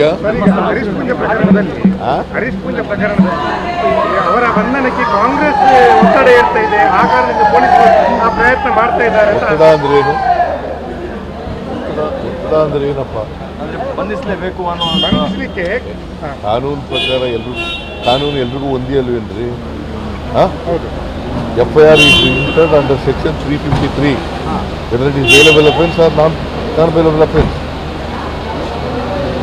ಯಾ? Sir, ಈಗ ಹರೀಶ್ ಪೂಜೆ ಪ್ರಕರಣದಲ್ಲಿ ಆ? ಹರೀಶ್ ಪೂಜೆ ಪ್ರಕರಣದಲ್ಲಿ ಅವರ ಬಂಧನಕ್ಕೆ ಕಾಂಗ್ರೆಸ್ ಒತ್ತಡ ಇರ್ತಾ ಇದೆ. ಆ ಕಾರಣದಿಂದ ಪೊಲೀಸರು ಆ ಪ್ರಯತ್ನ ಮಾಡ್ತಾ ಇದ್ದಾರೆ ಅಂತ ಒತ್ತಡ ಅಂದ್ರೆ ಏನು? ಒತ್ತಡ- ಅಂದ್ರೆ ಏನಪ್ಪ? ಬಂಧಿಸಲೇಬೇಕು ಅನ್ನೋ ಬಂಧಿಸಲಿಕ್ಕೆ ಕಾನೂನು ಪ್ರಕಾರ ಎಲ್ರು ಕಾನೂನು ಎಲ್ರಿಗೂ ಒಂದೇ ಅಲ್ವೇನ್ರಿ ಹೌದು F I R is entered under section three fifty three whether it is bailable offence or non non bailable offence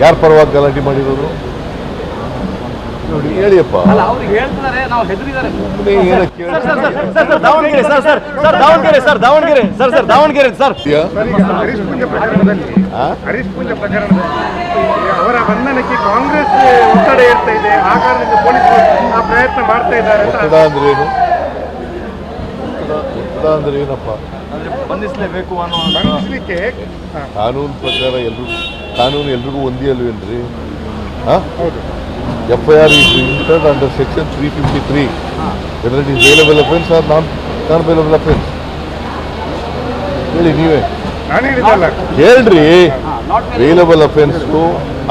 ಯಾರ ಪರವಾಗಿ ಗಲಾಟೆ ಮಾಡಿರೋದು ನೋಡಿ ಹೇಳಿಯಪ್ಪ ಅಲ್ಲ ಹೇಳ್ತಿದ್ದಾರೆ ನಾವು ಹೆದರಿದ್ದಾರೆ ಸುಮ್ಮನೆ ಏನಕ್ಕೆ sir sir Davanagere sir sir sir Davanagere sir Davanagere sir sir Davanagere sir sir, Harish ಪೂಜೆ ಪ್ರಕರಣದಲ್ಲಿ ಆ? ಹರೀಶ್ ಪೂಜೆ ಪ್ರಕರಣದಲ್ಲಿ ಅವರ ಬಂಧನಕ್ಕೆ ಕಾಂಗ್ರೆಸ್ ಒತ್ತಡ ಇರ್ತಾ ಇದೆ ಆ ಕಾರಣದಿಂದ ಪೊಲೀಸರು ಆ ಪ್ರಯತ್ನ ಮಾಡ್ತಾ ಇದ್ದಾರೆ ಒತ್ತಡ ಅಂದ್ರೆ ಏನು ಒತ್ತಡ ಒತ್ತಡ ಅಂದ್ರೆ ಏನಪ್ಪ ಬಂಧಿಸಲೇಬೇಕು ಅನ್ನೋ ಕಾನೂನು ಪ್ರಕಾರ ಎಲ್ರು ಕಾನೂನು ಎಲ್ರಿಗೂ ಒಂದೇ ಅಲ್ವೇನ್ರಿ ಹಾಂ? ಹೌದು F I R is entered under section three fifty three whether it is bailable offence or non non bailable offence ಹೇಳಿ ನೀವೇ ಹೇಳ್ರಿ ನಾಟ್ ಅಫೆನ್ಸು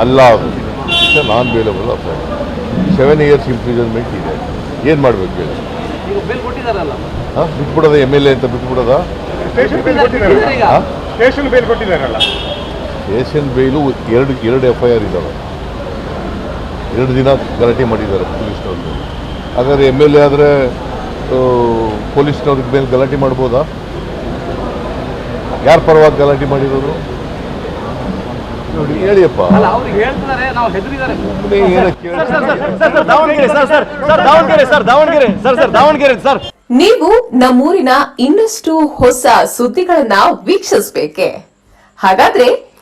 ಅಲ್ಲ ಅದು it's non bailable offence seven years imprisonment ಇದೆ. ಏನು ಮಾಡ್ಬೇಕು ಹೇಳಿ? ಈಗ ಬೇಲ್ ಕೊಟ್ಟಿದಾರಲ್ಲ ಹಾಂ ಬಿಟ್ಬಿಡೋದ ಎಂ ಎಲ್ ಎ ಅಂತ ಬಿಟ್ಬಿಡೋದ? ಸ್ಟೇಷನ್ ಬೇಲ್ ಕೊಟ್ಟಿದ್ದಾರಲ್ಲ. ಏಷ್ಯನ್ ಬೇಲು ಎರಡು ಎರಡು ಎಫ್ ಐ ಆರ್ ಇದ್ದಾವೆ. ಎರಡು ದಿನ ಗಲಾಟೆ ಮಾಡಿದ್ದಾರೆ ಪೊಲೀಸ್ನವ್ರಿಗೆ. ಹಾಗಾದ್ರೆ ಎಂ ಎಲ್ ಎ ಆದರೆ ಪೊಲೀಸ್ನವ್ರಿಗೆ ಮೇಲೆ ಗಲಾಟೆ ಮಾಡ್ಬೋದಾ? ಯಾರ ಪರವಾಗಿ ಗಲಾಟೆ ಮಾಡಿರೋದು? ನೋಡಿ ಹೇಳಿಯಪ್ಪ. ಅಲ್ಲ ಹೇಳ್ತಿದ್ದಾರೆ ನಾವು ಹೆದರಿದ್ದಾರೆ. ಸುಮ್ಮನೆ ಏನಕ್ಕೆ ಕೇಳಿ. Sir sir sir Davanagere sir sir sir Davanagere sir sir sir Davanagere sir. ನೀವು ನಮ್ಮೂರಿನ ಇನ್ನಷ್ಟು ಹೊಸ ಸುದ್ದಿಗಳನ್ನ ವೀಕ್ಷಿಸಬೇಕೆ. ಹಾಗಾದ್ರೆ